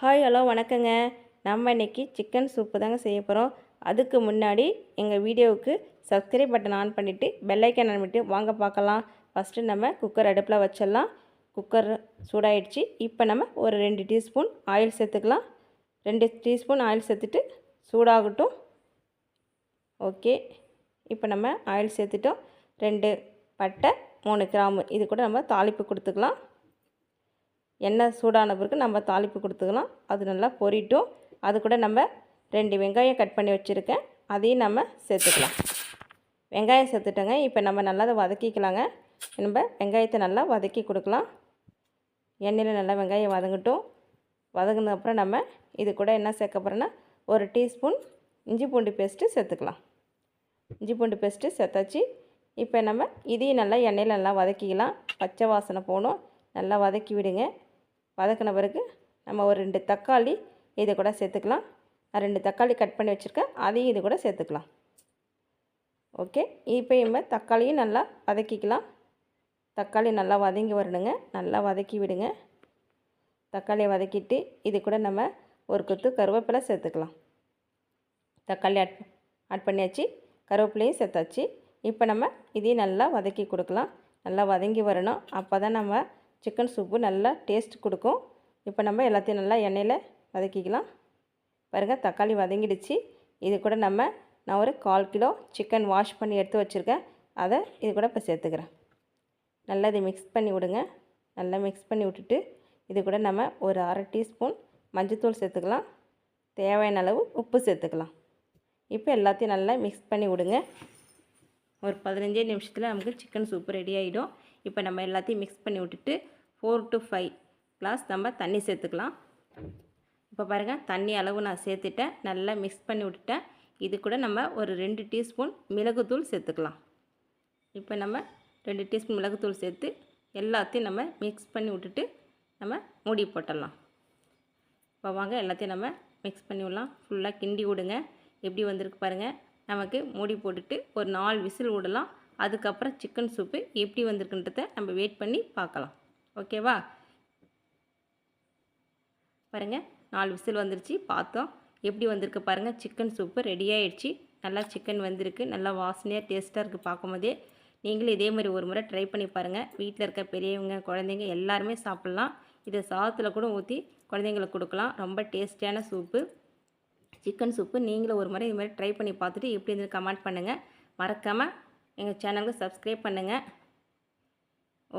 Hi hello வணக்கங்க. நம்ம இன்னைக்கு சிக்கன் சூப்பு தாங்க செய்ய போகிறோம் அதுக்கு முன்னாடி எங்கள் வீடியோவுக்கு சப்ஸ்கிரைப் பட்டன் ஆன் பண்ணிவிட்டு பெல்லைக்கன் அனுப்பிட்டு பண்ணிட்டு வாங்க பார்க்கலாம். ஃபஸ்ட்டு நம்ம குக்கர் அடுப்பில் வச்சிடலாம். குக்கர் சூடாயிடுச்சு. இப்போ நம்ம ஒரு ரெண்டு டீஸ்பூன் ஆயில் சேர்த்துக்கலாம். ரெண்டு டீஸ்பூன் ஆயில் சேர்த்துட்டு சூடாகட்டும். ஓகே இப்போ நம்ம ஆயில் சேர்த்துட்டோம். ரெண்டு பட்டை மூணு கிராம்பு. இது கூட நம்ம தாளிப்பு கொடுத்துக்கலாம். எண்ணெய் சூடான பிறகு நம்ம தாளிப்பு கொடுத்துக்கலாம். அது நல்லா பொரிட்டும். அது கூட நம்ம ரெண்டு வெங்காயம் கட் பண்ணி வச்சுருக்கேன். அதையும் நம்ம சேர்த்துக்கலாம். வெங்காயம் சேர்த்துட்டோங்க. இப்போ நம்ம நல்லா அதை வதக்கிக்கலாங்க. நம்ம வெங்காயத்தை நல்லா வதக்கி கொடுக்கலாம். எண்ணெயில் நல்லா வெங்காயம் வதங்கட்டும். வதங்கினதுக்கப்புறம் நம்ம இது கூட என்ன சேர்க்க போகிறோன்னா ஒரு டீஸ்பூன் இஞ்சி பூண்டு பேஸ்ட்டு சேர்த்துக்கலாம். இஞ்சி பூண்டு பேஸ்ட்டு சேர்த்தாச்சு. இப்போ நம்ம இதையும் நல்லா எண்ணெயில் நல்லா வதக்கிக்கலாம். பச்சை வாசனை போகணும். நல்லா வதக்கி விடுங்க. வதக்கின பிறகு நம்ம ஒரு ரெண்டு தக்காளி இதை கூட சேர்த்துக்கலாம். நான் ரெண்டு தக்காளி கட் பண்ணி வச்சுருக்கேன். அதையும் இது கூட சேர்த்துக்கலாம். ஓகே. இப்போ நம்ம தக்காளியும் நல்லா வதக்கிக்கலாம். தக்காளி நல்லா வதங்கி வரணுங்க. நல்லா வதக்கி விடுங்க. தக்காளியை வதக்கிட்டு இது கூட நம்ம ஒரு கொத்து கருவேப்பிலை சேர்த்துக்கலாம். தக்காளி ஆட் ஆட் பண்ணியாச்சு. கருவேப்பிலையும் சேர்த்தாச்சு. இப்போ நம்ம இதையும் நல்லா வதக்கி கொடுக்கலாம். நல்லா வதங்கி வரணும். அப்போ தான் நம்ம சிக்கன் சூப்பு நல்லா டேஸ்ட் கொடுக்கும். இப்போ நம்ம எல்லாத்தையும் நல்லா எண்ணெயில் வதக்கிக்கலாம். பாருங்கள் தக்காளி வதங்கிடுச்சு. இது கூட நம்ம நான் ஒரு கால் கிலோ சிக்கன் வாஷ் பண்ணி எடுத்து வச்சுருக்கேன். அதை இது கூட இப்போ சேர்த்துக்கிறேன். நல்லா இதை மிக்ஸ் பண்ணி விடுங்க. நல்லா மிக்ஸ் பண்ணி விட்டுட்டு இது கூட நம்ம ஒரு அரை டீஸ்பூன் மஞ்சத்தூள் சேர்த்துக்கலாம். தேவையான அளவு உப்பு சேர்த்துக்கலாம். இப்போ எல்லாத்தையும் நல்லா மிக்ஸ் பண்ணி விடுங்க. ஒரு பதினஞ்சே நிமிஷத்தில் நமக்கு சிக்கன் சூப்பு ரெடி ஆகிடும் இப்போ நம்ம எல்லாத்தையும் மிக்ஸ் பண்ணி விட்டுட்டு ஃபோர் டு ஃபைவ் கிளாஸ் நம்ம தண்ணி சேர்த்துக்கலாம். இப்போ பாருங்கள் தண்ணி அளவு நான் சேர்த்துட்டேன். நல்லா மிக்ஸ் பண்ணி விட்டுட்டேன். இது கூட நம்ம ஒரு ரெண்டு டீஸ்பூன் மிளகுத்தூள் சேர்த்துக்கலாம். இப்போ நம்ம ரெண்டு டீஸ்பூன் மிளகுத்தூள் சேர்த்து எல்லாத்தையும் நம்ம மிக்ஸ் பண்ணி விட்டுட்டு நம்ம மூடி போட்டுடலாம். இப்போ வாங்க எல்லாத்தையும் நம்ம மிக்ஸ் பண்ணி விடலாம். ஃபுல்லாக கிண்டி விடுங்க. எப்படி வந்திருக்கு பாருங்கள் நமக்கு மூடி போட்டுட்டு ஒரு நாலு விசில் விடலாம். அதுக்கப்புறம் சிக்கன் சூப்பு எப்படி வந்திருக்குன்றத நம்ம வெயிட் பண்ணி பார்க்கலாம். ஓகேவா? பாருங்கள் நாலு விசில் வந்துருச்சு. பார்த்தோம். எப்படி வந்திருக்கு பாருங்கள் சிக்கன் சூப்பு ரெடி ஆகிடுச்சு நல்லா சிக்கன் வந்திருக்கு. நல்லா வாசனையாக டேஸ்ட்டாக இருக்குது பார்க்கும்போதே. நீங்களும் இதே மாதிரி ஒரு முறை ட்ரை பண்ணி பாருங்கள் வீட்டில் இருக்க பெரியவங்க குழந்தைங்க எல்லாருமே சாப்பிட்லாம். இதை சாதத்தில் கூட ஊற்றி குழந்தைங்களுக்கு கொடுக்கலாம். ரொம்ப டேஸ்டியான சூப்பு. சிக்கன் சூப்பு நீங்களும் ஒரு முறை இது மாதிரி ட்ரை பண்ணி பார்த்துட்டு எப்படி இருந்து கமெண்ட் பண்ணுங்கள் மறக்காமல் எங்கள் சேனலுக்கு சப்ஸ்கிரைப் பண்ணுங்கள்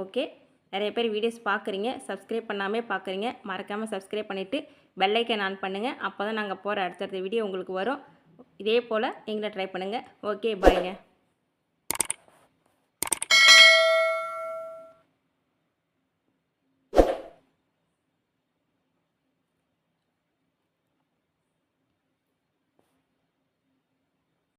ஓகே? நிறைய பேர் வீடியோஸ் பார்க்குறீங்க சப்ஸ்கிரைப் பண்ணாமே பார்க்குறீங்க மறக்காமல் சப்ஸ்கிரைப் பண்ணிவிட்டு பெல்லைக்கன் ஆன் பண்ணுங்கள் அப்போ தான் நாங்கள் போகிற அடுத்தடுத்த வீடியோ உங்களுக்கு வரும். இதே போல் நீங்களே ட்ரை பண்ணுங்கள் ஓகே பாய்ங்க